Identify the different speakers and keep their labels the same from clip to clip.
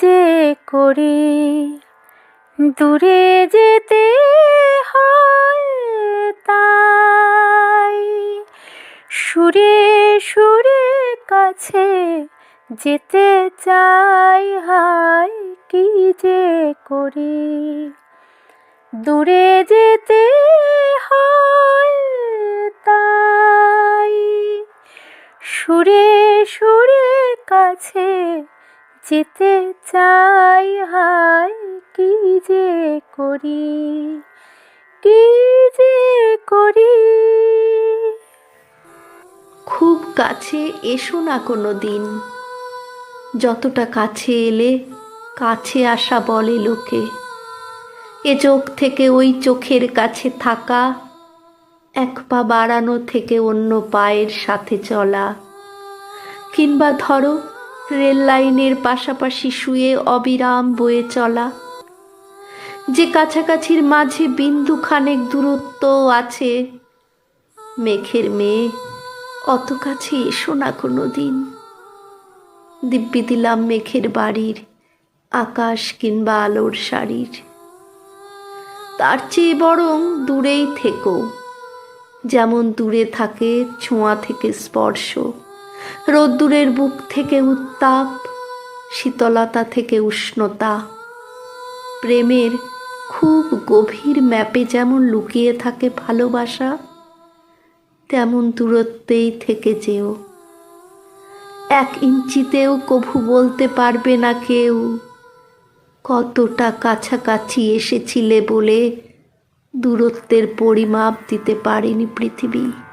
Speaker 1: যে করি, দূরে যেতে হয় তাই। সুরে সুরে কাছে যেতে চাই, হাই কি যে করি। দূরে যেতে হয় তাই। সুরে সুরে কাছে যেতে চাই হাই কি যে করি? কি যে করি?
Speaker 2: খুব কাছে এসো না কোনো দিন। যতটা কাছে এলে কাছে আসা বলে লোকে। এ চোখ থেকে ওই চোখের কাছে থাকা, এক পা বাড়ানো থেকে অন্য পায়ের সাথে চলা। কিংবা ধরো রেল লাইনের পাশাপাশি শুয়ে অবিরাম বয়ে চলা। যে কাছাকাছির মাঝে বিন্দু খানেক দূরত্ব আছে, মেঘের মেয়ে, অত কাছে এসো না কোনো দিন দিব্যি দিলাম মেঘের বাড়ির, আকাশ কিংবা আলোর শাড়ির তার চেয়ে বরং দূরেই থেকো, যেমন দূরে থাকে ছোঁয়া থেকে স্পর্শ। রোদ্দুরের বুক থেকে উত্তাপ, শীতলতা থেকে উষ্ণতা। প্রেমের খুব গভীর ম্যাপে যেমন লুকিয়ে থাকে ভালোবাসা, তেমন দূরত্বেই থেকে যেও। এক ইঞ্চিতেও কভু বলতে পারবে না কেউ, কতটা কাছাকাছি এসেছিলে বলে দূরত্বের পরিমাপ দিতে পারেনি পৃথিবী।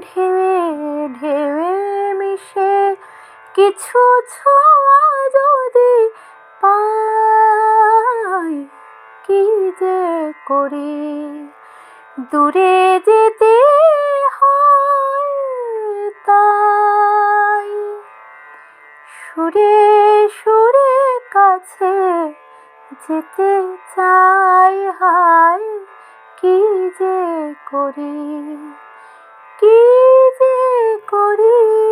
Speaker 1: ঢেউ ঢেউয়ে মিশে কিছু ছোঁয়া যদি পাই, কি যে করি? দূরে যেতে সুরে সুরে কাছে যেতে চাই হাই কি যে করি? কি যে করি